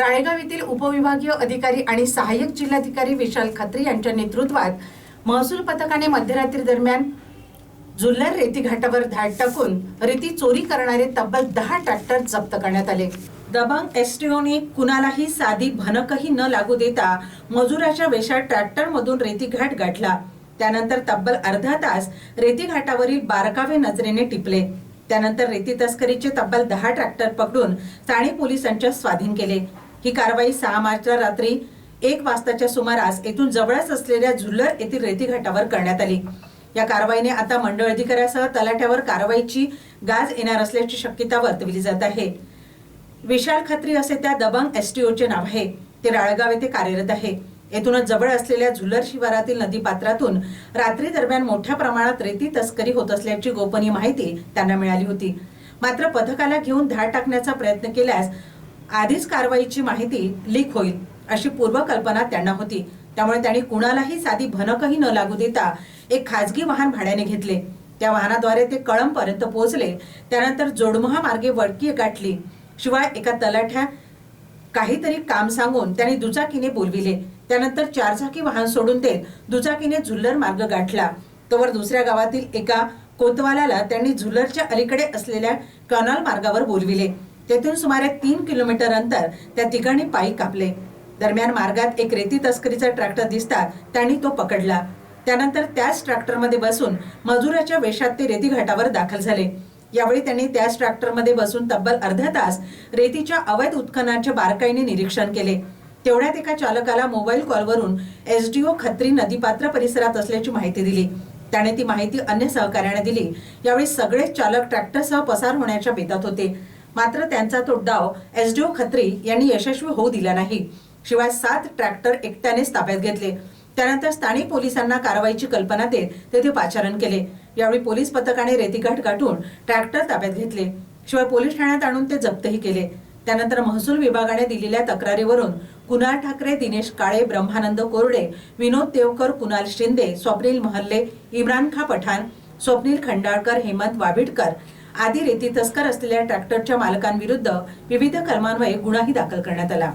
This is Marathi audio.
राळेगाव येथील उपविभागीय अधिकारी आणि सहाय्यक जिल्हाधिकारी विशाल खत्री यांच्या नेतृत्वात महसूल पथकाने मध्यरात्री दरम्यान जुल्लर रेती घाटावर धाड टाकून रेती चोरी करणारे तब्बल दहा ट्रॅक्टर जप्त करण्यात आले. दबंग एसटीओने कुणालाही साधी भनकही न लागू देता मजुराच्या वेशात ट्रॅक्टरमधून रेती घाट गाठला. त्यानंतर तब्बल अर्धा तास रेती घाटावरील बारकावे नजरेने टिपले. त्यानंतर रेती तस्करीचे तब्बल दहा ट्रॅक्टर पकडून ठाणे पोलिसांच्या स्वाधीन केले. ही कारवाई सहा मार्चला रात्री एक वाजताच्या सुमारास येथून जवळच असलेल्या झुल्लर येथील रेती घाटावर करण्यात आली. या कारवाईने आता मंडळ अधिकाऱ्यासह तलाठ्यावर कारवाईची गाज येणार असल्याची शक्यता वर्तविली जात आहे. विशाल खत्री असे त्या दबंग एसटीओचे नाव आहे. ते राळगाव येथे कार्यरत आहे. येथूनच जवळ असलेल्या झुल्लर शिवारातील नदीपात्रातून रात्री दरम्यान मोठ्या प्रमाणात रेती तस्करी होत असल्याची गोपनीय माहिती त्यांना मिळाली होती. मात्र पथकाला घेऊन धाड टाकण्याचा प्रयत्न केल्यास आधीच कारवाईची माहिती लीक होईल अशी पूर्वकल्पना त्यांना होती. त्यामुळे त्यांनी कुणालाही साधी भनकही न लागू देता एक खाजगी वाहन भाड्याने घेतले. त्या वाहनाद्वारे ते कळंबपर्यंत पोहोचले. त्यानंतर जोडमहा मार्गे वडकी गाठली. शिवाय एका तलाठ्या काहीतरी काम सांगून त्यांनी दुचाकीने बोलविले. त्यानंतर चारचाकी वाहन सोडून ते दुचाकीने झुल्लर मार्ग गाठला. तोवर दुसऱ्या गावातील एका कोतवालाला त्यांनी झुल्लरच्या अलीकडे असलेल्या कनाल मार्गावर बोलविले. तेथून सुमारे तीन किलोमीटर अंतर त्या ठिकाणी पायी कापले. दरम्यान मार्गात एक रेती तस्करीचा ट्रॅक्टर दिसतात त्यांनी तो पकडला. त्यानंतर त्याच ट्रॅक्टरमध्ये बसून मजुराच्या वेशात ते रेती घाटावर दाखल झाले. यावेळी त्यांनी त्याच ट्रॅक्टरमध्ये बसून तब्बल अर्धा तास रेतीच्या अवैध उत्खननाचे बारकाईने निरीक्षण केले. तेवढ्यात एका चालकाला मोबाईल कॉलवरून एसडीओ खत्री नदीपात्र परिसरात असल्याची माहिती दिली. त्याने ती माहिती अन्य सहकार्याने दिली. यावेळी सगळेच चालक ट्रॅक्टरसह पसार होण्याच्या बेतात होते. मात्र त्यांचा तो डाव एसडीओ खत्री यांनी यशस्वी होऊ दिला नाही. शिवाय सात ट्रॅक्टर एकट्यानेच ताब्यात घेतले. त्यानंतर स्थानिक पोलिसांना कारवाईची कल्पना देत तेथे पाचारण केले. यावेळी पोलीस पथकाने रेतीघाट गाठून ट्रॅक्टर ताब्यात घेतले. शिवाय पोलीस ठाण्यात आणून ते जप्तही केले. त्यानंतर महसूल विभागाने दिलेल्या तक्रारीवरून कुणाल ठाकरे दिनेश काळे ब्रह्मानंद कोरडे विनोद देवकर कुणाल शिंदे स्वप्नील महल्ले इम्रान खा पठाण स्वप्नील खंडाळकर हेमंत वाबिडकर आदी रेती तस्कर असलेल्या ट्रॅक्टरच्या मालकांविरुद्ध विविध कलमान्वये गुन्हाही दाखल करण्यात आला.